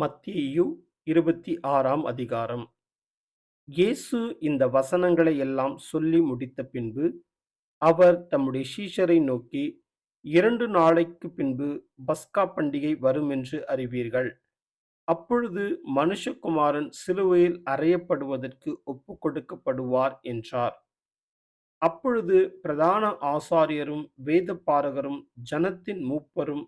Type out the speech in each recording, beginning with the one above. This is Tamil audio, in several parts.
மத்தேயு இருபத்தி ஆறாம் அதிகாரம். இயேசு இந்த வசனங்களை எல்லாம் சொல்லி முடித்த பின்பு, அவர் தம்முடைய சீஷரை நோக்கி, இரண்டு நாளைக்குப் பின்பு பஸ்கா பண்டிகை வரும் என்று அறிவீர்கள். அப்பொழுது மனுஷகுமாரன் சிலுவையில் அறையப்படுவதற்கு ஒப்புக்கொடுக்கப்படுவார் என்றார். அப்பொழுது பிரதான ஆசாரியரும் வேதபாரகரும் ஜனத்தின் மூப்பரும்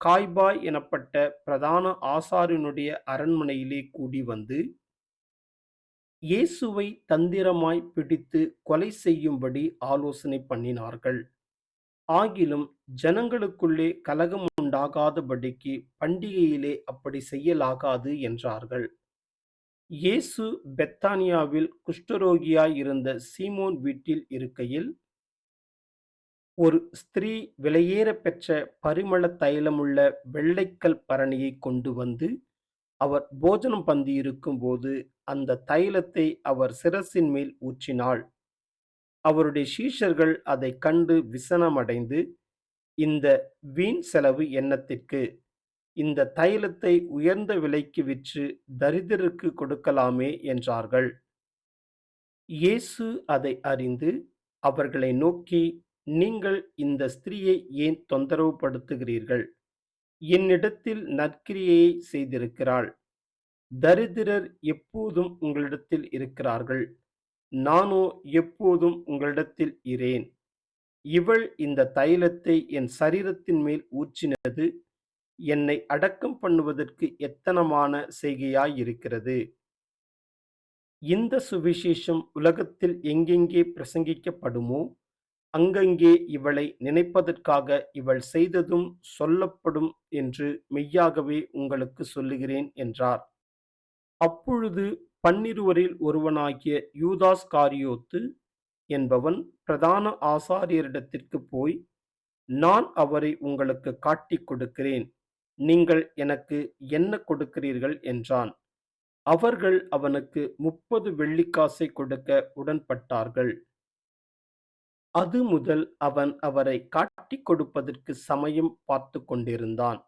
காய்பாய் எனப்பட்ட பிரதான ஆசாரியனுடைய அரண்மனையிலே கூடிவந்து, இயேசுவை தந்திரமாய் பிடித்து கொலை செய்யும்படி ஆலோசனை பண்ணினார்கள். ஆகிலும் ஜனங்களுக்குள்ளே கலகம் உண்டாகாதபடிக்கு பண்டிகையிலே அப்படி செய்யலாகாது என்றார்கள். இயேசு பெத்தானியாவில் குஷ்டரோகியாய் இருந்த சீமோன் வீட்டில் இருக்கையில், ஒரு ஸ்திரீ விலையேற பெற்ற பரிமள தைலமுள்ள வெள்ளைக்கல் பரணியைக் கொண்டு வந்து, அவர் போஜனம் பந்தியிருக்கும்போது, அந்த தைலத்தை அவர் சிரசின் மேல் ஊற்றினாள். அவருடைய சீஷர்கள் அதை கண்டு விசனமடைந்து, இந்த வீண் செலவு எண்ணத்திற்கு இந்த தைலத்தை உயர்ந்த விலைக்கு விற்று தரிதருக்கு கொடுக்கலாமே என்றார்கள். இயேசு அதை அறிந்து, அவர்களை நோக்கி, நீங்கள் இந்த ஸ்திரீயை ஏன் தொந்தரவுபடுத்துகிறீர்கள்? என்னிடத்தில் நற்கிரியையை செய்திருக்கிறாள். தரித்திரர் எப்போதும் உங்களிடத்தில் இருக்கிறார்கள். நானோ எப்போதும் உங்களிடத்தில் இரேன். இவள் இந்த தைலத்தை என் சரீரத்தின் மேல் ஊற்றினது என்னை அடக்கம் பண்ணுவதற்கு எத்தனமான செய்கையாயிருக்கிறது. இந்த சுவிசேஷம் உலகத்தில் எங்கெங்கே பிரசங்கிக்கப்படுமோ, அங்கங்கே இவளை நினைப்பதற்காக இவள் செய்ததும் சொல்லப்படும் என்று மெய்யாகவே உங்களுக்குச் சொல்லுகிறேன் என்றார். அப்பொழுது பன்னிருவரில் ஒருவனாகிய யூதாஸ் காரியோத்து என்பவன் பிரதான ஆசாரியரிடத்திற்குப் போய், நான் அவரை உங்களுக்குக் காட்டிக் கொடுக்கிறேன். நீங்கள் எனக்கு என்ன கொடுக்கிறீர்கள்? என்றான். அவர்கள் அவனுக்கு முப்பது வெள்ளிக்காசைக் கொடுக்க உடன்பட்டார்கள். அது முதல் அவன் அவரை காட்டிக் கொடுப்பதற்கு சமயம் பார்த்து கொண்டிருந்தான்.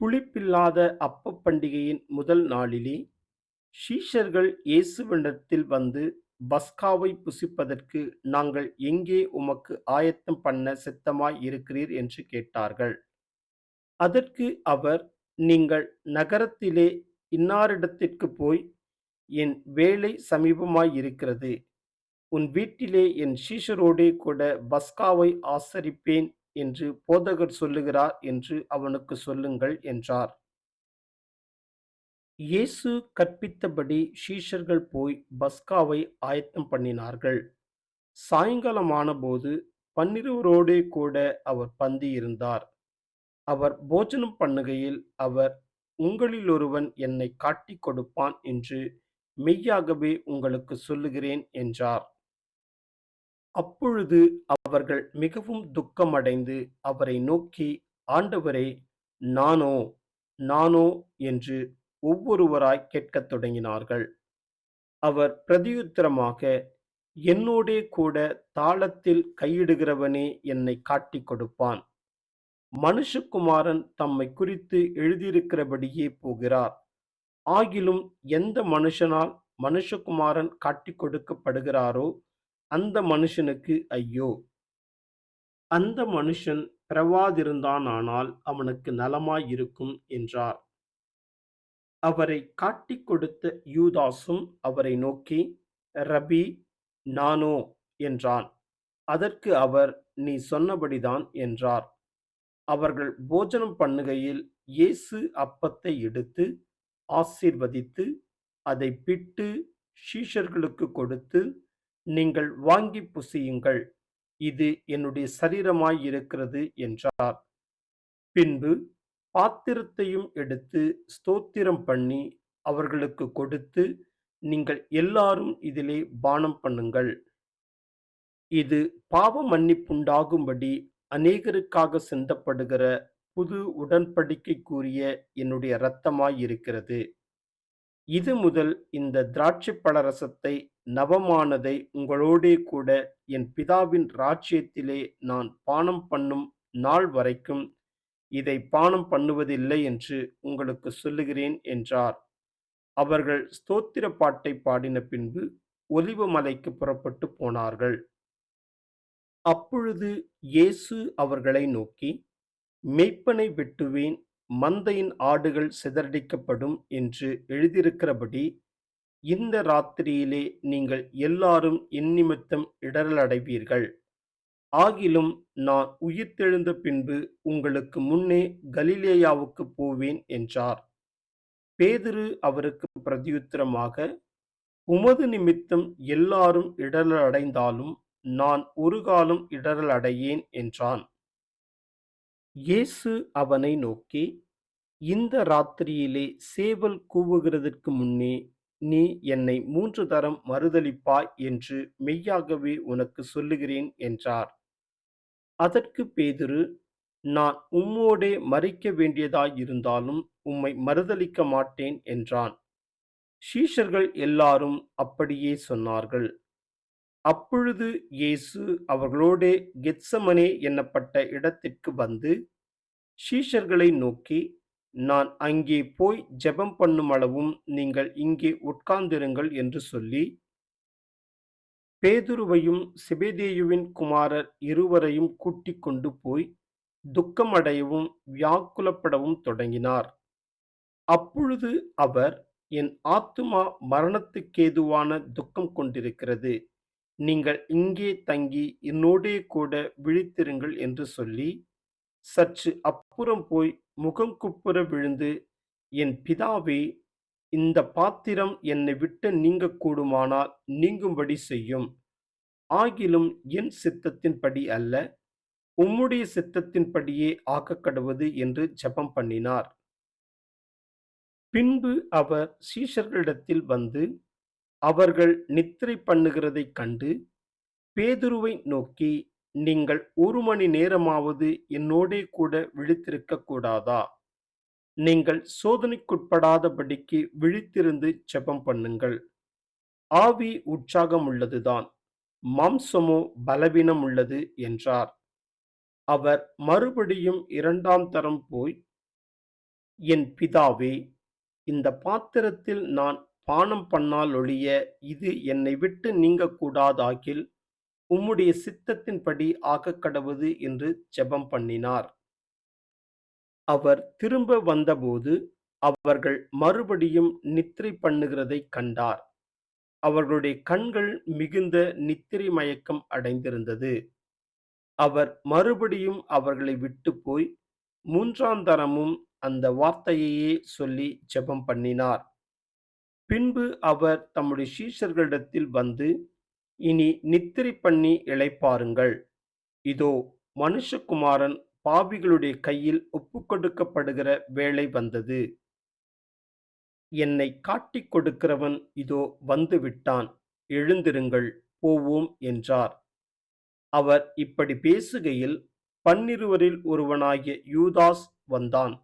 புளிப்பில்லாத அப்ப பண்டிகையின் முதல் நாளிலே, ஷீஷர்கள் இயேசுவினிடத்தில் வந்து, பஸ்காவைப் புசிப்பதற்கு நாங்கள் எங்கே உமக்கு ஆயத்தம் பண்ண சித்தமாய் இருக்கிறீர்? என்று கேட்டார்கள். அதற்கு அவர், நீங்கள் நகரத்திலே இன்னாரிடத்திற்கு போய், என் வேலை சமீபமாயிருக்கிறது. உன் வீட்டிலே என் சீஷரோடே கூட பஸ்காவை ஆசரிப்பேன் என்று போதகர் சொல்லுகிறார் என்று அவனுக்கு சொல்லுங்கள் என்றார். இயேசு கற்பித்தபடி சீஷர்கள் போய் பஸ்காவை ஆயத்தம் பண்ணினார்கள். சாயங்காலமானபோது பன்னிருவரோடே கூட அவர் பந்தியிருந்தார். அவர் போஜனம் பண்ணுகையில் அவர், உங்களிலொருவன் என்னை காட்டிக் கொடுப்பான் என்று மெய்யாகவே உங்களுக்கு சொல்லுகிறேன் என்றார். அப்பொழுது அவர்கள் மிகவும் துக்கமடைந்து அவரை நோக்கி, ஆண்டவரே, நானோ? நானோ? என்று ஒவ்வொருவராய்க் கேட்கத் தொடங்கினார்கள். அவர் பிரதியுத்தரமாக, என்னோடே கூட தாளத்தில் கையிடுகிறவனே என்னை காட்டிக் கொடுப்பான். மனுஷகுமாரன் தம்மை குறித்து எழுதியிருக்கிறபடியே போகிறார். ஆகிலும் எந்த மனுஷனால் மனுஷகுமாரன் காட்டிக் கொடுக்கப்படுகிறாரோ, அந்த மனுஷனுக்கு ஐயோ! அந்த மனுஷன் பிறவாதிருந்தானானால் அவனுக்கு நலமாயிருக்கும் என்றார். அவரை காட்டிக் கொடுத்த யூதாசும் அவரை நோக்கி, ரபி, நானோ? என்றான். அதற்கு அவர், நீ சொன்னபடிதான் என்றார். அவர்கள் போஜனம் பண்ணுகையில், இயேசு அப்பத்தை எடுத்து, ஆசீர்வதித்து, அதை பிட்டு ஷீஷர்களுக்கு கொடுத்து, நீங்கள் வாங்கிப் புசியுங்கள். இது என்னுடைய சரீரமாயிருக்கிறது என்றார். பின்பு பாத்திரத்தையும் எடுத்து ஸ்தோத்திரம் பண்ணி அவர்களுக்கு கொடுத்து, நீங்கள் எல்லாரும் இதிலே பானம் பண்ணுங்கள். இது பாவ மன்னிப்புண்டாகும்படி அநேகருக்காக சிந்தப்படுகிற புது உடன்படிக்கைக்குரிய என்னுடைய இரத்தமாயிருக்கிறது. இந்த திராட்சை பழரசத்தை நவமானதை உங்களோடே கூட என் பிதாவின் ராஜ்யத்திலே நான் பானம் பண்ணும் நாள் வரைக்கும் இதை பானம் பண்ணுவதில்லை என்று உங்களுக்கு சொல்லுகிறேன் என்றார். அவர்கள் ஸ்தோத்திர பாட்டை பாடின பின்பு ஒலிவு மலைக்கு புறப்பட்டுப் போனார்கள். அப்பொழுது இயேசு அவர்களை நோக்கி, மெய்ப்பனை வெட்டுவேன், மந்தையின் ஆடுகள் சிதறடிக்கப்படும் என்று எழுதியிருக்கிறபடி, இந்த ராத்திரியிலே நீங்கள் எல்லாரும் என்னிமித்தம் இடறலடைவீர்கள். ஆகிலும் நான் உயிர்த்தெழுந்த பின்பு உங்களுக்கு முன்னே கலிலேயாவுக்குப் போவேன் என்றார். பேதுரு அவருக்குப் பிரதியுத்தரமாக, உமது நிமித்தம் எல்லாரும் இடறலடைந்தாலும் நான் ஒருகாலும் இடறலடையேன் என்றான். இயேசு அவனை நோக்கி, இந்த ராத்திரியிலே சேவல் கூவுகிறதற்கு முன்னே நீ என்னை மூன்று தரம் மறுதலிப்பாய் என்று மெய்யாகவே உனக்கு சொல்லுகிறேன் என்றார். அதற்கு பேதுரு, நான் உம்மோடே மறிக்க வேண்டியதாயிருந்தாலும் உம்மை மறுதலிக்க மாட்டேன் என்றான். சீஷர்கள் எல்லாரும் அப்படியே சொன்னார்கள். அப்பொழுது இயேசு அவர்களோடே கெத்சமனே என்னப்பட்ட இடத்திற்கு வந்து, சீஷர்களை நோக்கி, நான் அங்கே போய் ஜெபம் பண்ணும் அளவும் நீங்கள் இங்கே உட்கார்ந்திருங்கள் என்று சொல்லி, பேதுருவையும் சிபேதேயுவின் குமாரர் இருவரையும் கூட்டிக் கொண்டு போய் துக்கமடையவும் வியாக்குலப்படவும் தொடங்கினார். அப்பொழுது அவர், என் ஆத்துமா மரணத்துக்கேதுவான துக்கம் கொண்டிருக்கிறது. நீங்கள் இங்கே தங்கி என்னோடே கூட விழித்திருங்கள் என்று சொல்லி, சற்று அப்புறம் போய் முகங்குப்புற விழுந்து, என் பிதாவே, இந்த பாத்திரம் என்னை விட்டு நீங்கக்கூடுமானால் நீங்கும்படி செய்யும். ஆகிலும் என் சித்தத்தின்படி அல்ல, உம்முடைய சித்தத்தின்படியே ஆக்கக்கடுவது என்று ஜெபம் பண்ணினார். பின்பு அவர் சீஷர்களிடத்தில் வந்து, அவர்கள் நித்திரை பண்ணுகிறதைக் கண்டு, பேதுருவை நோக்கி, நீங்கள் ஒரு மணி நேரமாவது என்னோடே கூட விழித்திருக்க கூடாதா? நீங்கள் சோதனைக்குட்படாதபடிக்கு விழித்திருந்து ஜெபம் பண்ணுங்கள். ஆவி உற்சாகம் உள்ளதுதான் மாம்சமோ பலவீனமுள்ளது என்றார். அவர் மறுபடியும் இரண்டாம் தரம் போய், என் பிதாவே, இந்த பாத்திரத்தில் நான் பானம் பண்ணாலொழிய இது என்னை விட்டு நீங்கக்கூடாதாகில், உம்முடைய சித்தத்தின்படி ஆகக்கடவது என்று ஜெபம் பண்ணினார். அவர் திரும்ப வந்தபோது அவர்கள் மறுபடியும் நித்திரை பண்ணுகிறதை கண்டார். அவர்களுடைய கண்கள் மிகுந்த நித்திரை மயக்கம் அடைந்திருந்தது. அவர் மறுபடியும் அவர்களை விட்டுப்போய், மூன்றாம் தரமும் அந்த வார்த்தையையே சொல்லி ஜெபம் பண்ணினார். பின்பு அவர் தம்முடைய சீஷர்களிடத்தில் வந்து, இனி நித்திரை பண்ணி இழைப்பாருங்கள் இதோ, மனுஷகுமாரன் பாவிகளுடைய கையில் ஒப்புக்கொடுக்கப்படுகிற வேலை வந்தது. என்னை காட்டிக் கொடுக்கிறவன் இதோ வந்துவிட்டான். எழுந்திருங்கள், போவோம் என்றார். அவர் இப்படி பேசுகையில், பன்னிருவரில் ஒருவனாகிய யூதாஸ் வந்தான்.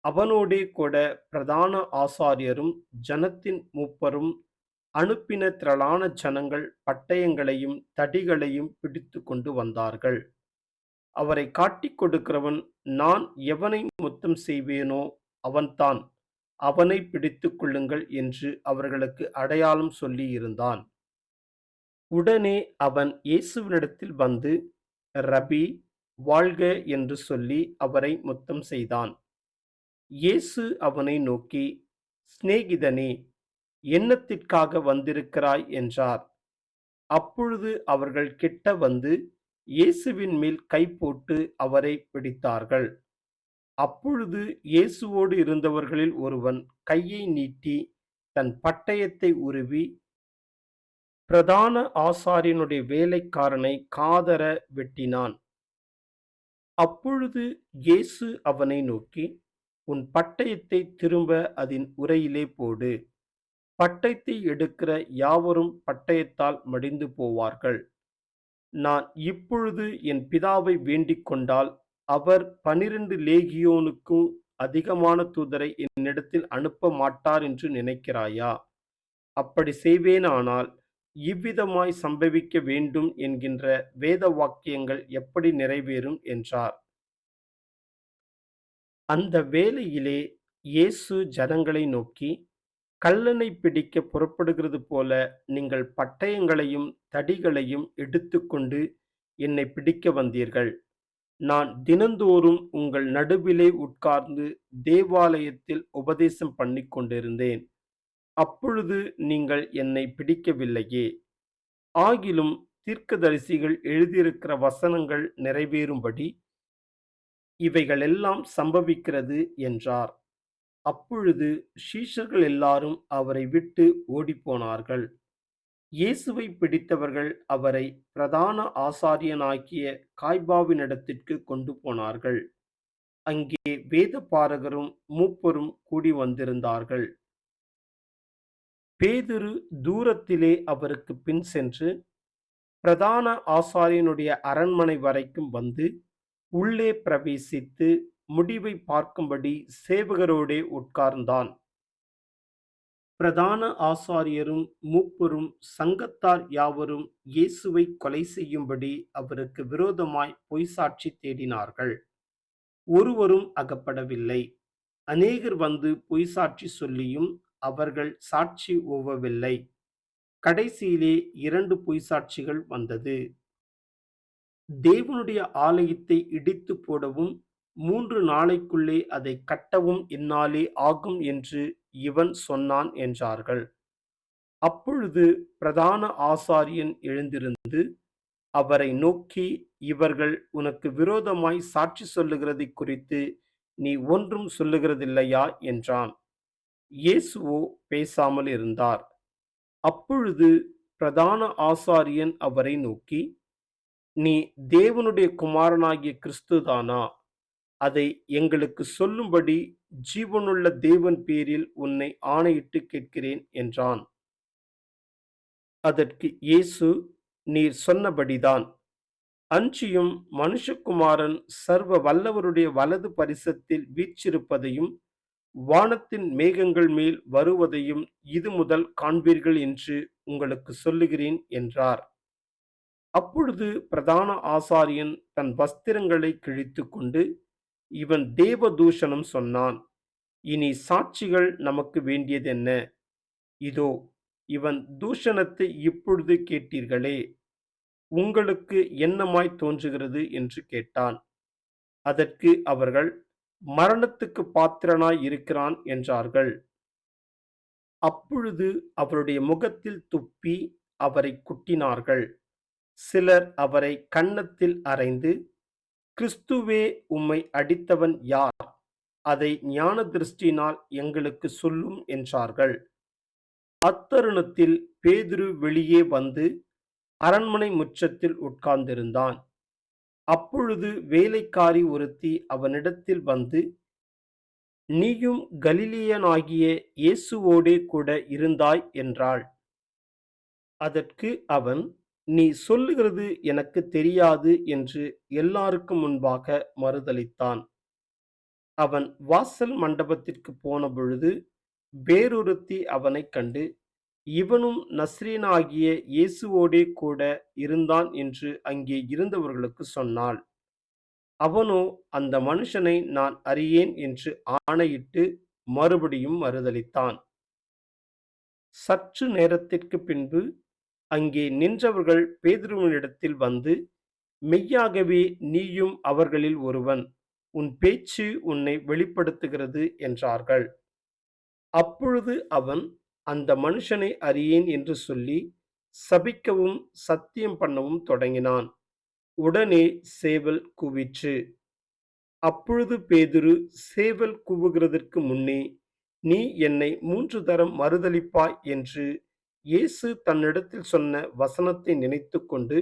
அவனோடே கூட பிரதான ஆசாரியரும் ஜனத்தின் மூப்பரும் அனுப்பின திரளான ஜனங்கள் பட்டயங்களையும் தடிகளையும் பிடித்துக்கொண்டு வந்தார்கள். அவரை காட்டிக் கொடுக்கிறவன், நான் எவனை முத்தம் செய்வேனோ அவன்தான், அவனை பிடித்து கொள்ளுங்கள் என்று அவர்களுக்கு அடையாளம் சொல்லியிருந்தான். உடனே அவன் இயேசுவினிடத்தில் வந்து, ரபி, வாழ்க என்று சொல்லி அவரை முத்தம் செய்தான். இயேசு அவனை நோக்கி, சிநேகிதனே, என்னத்திற்காக வந்திருக்கிறாய் என்றார். அப்பொழுது அவர்கள் கிட்ட வந்து இயேசுவின் மேல் கை போட்டு அவரைப் பிடித்தார்கள். அப்பொழுது இயேசுவோடு இருந்தவர்களில் ஒருவன் கையை நீட்டி தன் பட்டயத்தை உருவி, பிரதான ஆசாரியனுடைய வேலைக்காரனை காதர வெட்டினான். அப்பொழுது இயேசு அவனை நோக்கி, உன் பட்டயத்தைத் திரும்ப அதன் உரையிலே போடு. பட்டயத்தை எடுக்கிற யாவரும் பட்டயத்தால் மடிந்து போவார்கள். நான் இப்பொழுது என் பிதாவை வேண்டிக் கொண்டால், அவர் பனிரெண்டு லேகியோனுக்கும் அதிகமான தூதரை என்னிடத்தில் அனுப்ப மாட்டார் என்று நினைக்கிறாயா? அப்படி செய்வேனானால், இவ்விதமாய் சம்பவிக்க வேண்டும் என்கின்ற வேத வாக்கியங்கள் எப்படி நிறைவேறும் என்றார். அந்த வேளையிலே இயேசு ஜனங்களை நோக்கி, கல்லனை பிடிக்க புறப்படுகிறது போல நீங்கள் பட்டயங்களையும் தடிகளையும் எடுத்துக்கொண்டு என்னை பிடிக்க வந்தீர்கள். நான் தினந்தோறும் உங்கள் நடுவிலே உட்கார்ந்து தேவாலயத்தில் உபதேசம் பண்ணி கொண்டிருந்தேன். அப்பொழுது நீங்கள் என்னை பிடிக்கவில்லையே. ஆகிலும் தீர்க்கதரிசிகள் எழுதியிருக்கிற வசனங்கள் நிறைவேறும்படி இவைகளெல்லாம் சம்பவிக்கிறது என்றார். அப்பொழுது சீஷர்கள் எல்லாரும் அவரை விட்டு ஓடிப்போனார்கள். இயேசுவைப் பிடித்தவர்கள் அவரை பிரதான ஆசாரியனாகிய கொண்டு போனார்கள் அங்கே வேத பாரகரும் மூப்பரும் கூடி வந்திருந்தார்கள் பேதுரு தூரத்திலே அவருக்குப் பின் சென்று, பிரதான ஆசாரியனுடைய அரண்மனை வரைக்கும் வந்து, உள்ளே பிரவேசித்து, முடிவை பார்க்கும்படி சேவகரோடே உட்கார்ந்தான். பிரதான ஆசாரியரும் மூப்பரும் சங்கத்தார் யாவரும் இயேசுவை கொலை செய்யும்படி அவருக்கு விரோதமாய் பொய்ச்சாட்சி தேடினார்கள். ஒருவரும் அகப்படவில்லை. அநேகர் வந்து பொய்ச்சாட்சி சொல்லியும் அவர்கள் சாட்சி ஒவ்வவில்லை. கடைசியிலே இரண்டு பொய்ச்சாட்சிகள் வந்தது. தேவனுடைய ஆலயத்தை இடித்துப் போடவும், மூன்று நாளைக்குள்ளே அதை கட்டவும் இந்நாளே ஆகும் என்று இவன் சொன்னான் என்றார்கள். அப்பொழுது பிரதான ஆசாரியன் எழுந்திருந்து, அவரை நோக்கி, இவர்கள் உனக்கு விரோதமாய் சாட்சி சொல்லுகிறதைக் குறித்து நீ ஒன்றும் சொல்லுகிறதில்லையா? என்றான். இயேசுவோ பேசாமல் இருந்தார். அப்பொழுது பிரதான ஆசாரியன் அவரை நோக்கி, நீ தேவனுடைய குமாரனாகிய கிறிஸ்துதானா அதை எங்களுக்கு சொல்லும்படி ஜீவனுள்ள தேவன் பேரில் உன்னை ஆணையிட்டுக் கேட்கிறேன் என்றான். அதற்கு இயேசு, நீர் சொன்னபடிதான். அஞ்சியும் மனுஷகுமாரன் சர்வ வல்லவருடைய வலது பரிசத்தில் வீச்சிருப்பதையும் வானத்தின் மேகங்கள் மேல் வருவதையும் இது முதல் காண்பீர்கள் என்று உங்களுக்கு சொல்லுகிறேன் என்றார். அப்பொழுது பிரதான ஆசாரியன் தன் வஸ்திரங்களை கிழித்து கொண்டு இவன் தேவதூஷணம் சொன்னான். இனி சாட்சிகள் நமக்கு வேண்டியதென்ன? இதோ, இவன் தூஷணத்தை இப்பொழுது கேட்டீர்களே. உங்களுக்கு என்னமாய் தோன்றுகிறது? என்று கேட்டான். அதற்கு அவர்கள், மரணத்துக்கு பாத்திரனாய் இருக்கிறான் என்றார்கள். அப்பொழுது அவருடைய முகத்தில் துப்பி, அவரை குட்டினார்கள். சிலர் அவரை கன்னத்தில் அறைந்து, கிறிஸ்துவே உம்மை அடித்தவன் யார்? அதை ஞான திருஷ்டினால் எங்களுக்கு சொல்லும் என்றார்கள். அத்தருணத்தில் பேதுரு வெளியே வந்து அரண்மனை முற்றத்தில் உட்கார்ந்திருந்தான். அப்பொழுது வேலைக்காரி ஒருத்தி அவனிடத்தில் வந்து, நீயும் கலிலியனாகிய இயேசுவோடே கூட இருந்தாய் என்றாள். அதற்கு அவன், நீ சொல்லுகிறது எனக்கு தெரியாது என்று எல்லாருக்கும் முன்பாக மறுதலித்தான். அவன் வாசல் மண்டபத்திற்கு போன பொழுது வேறொருத்தி அவனைக் கண்டு, இவனும் நஸ்ரீனாகிய இயேசுவோடே கூட இருந்தான் என்று அங்கே இருந்தவர்களுக்கு சொன்னாள். அவனோ அந்த மனுஷனை நான் அறியேன் என்று ஆணையிட்டு மறுபடியும் மறுதளித்தான் சற்று நேரத்திற்கு பின்பு அங்கே நின்றவர்கள் பேதுருவனிடத்தில் வந்து, மெய்யாகவே நீயும் அவர்களில் ஒருவன். உன் பேச்சு உன்னை வெளிப்படுத்துகிறது என்றார்கள். அப்பொழுது அவன், அந்த மனுஷனை அறியேன் என்று சொல்லி, சபிக்கவும் சத்தியம் பண்ணவும் தொடங்கினான். உடனே சேவல் கூவிற்று. அப்பொழுது பேதுரு, சேவல் கூவுகிறதற்கு முன்னே, நீ என்னை மூன்று தரம் மறுதளிப்பாய் என்று இயேசு தன்னிடத்தில் சொன்ன வசனத்தை நினைத்துக்கொண்டு,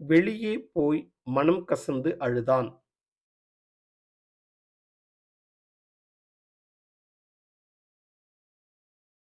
வெளியே போய் மனம் கசந்து அழுதான்.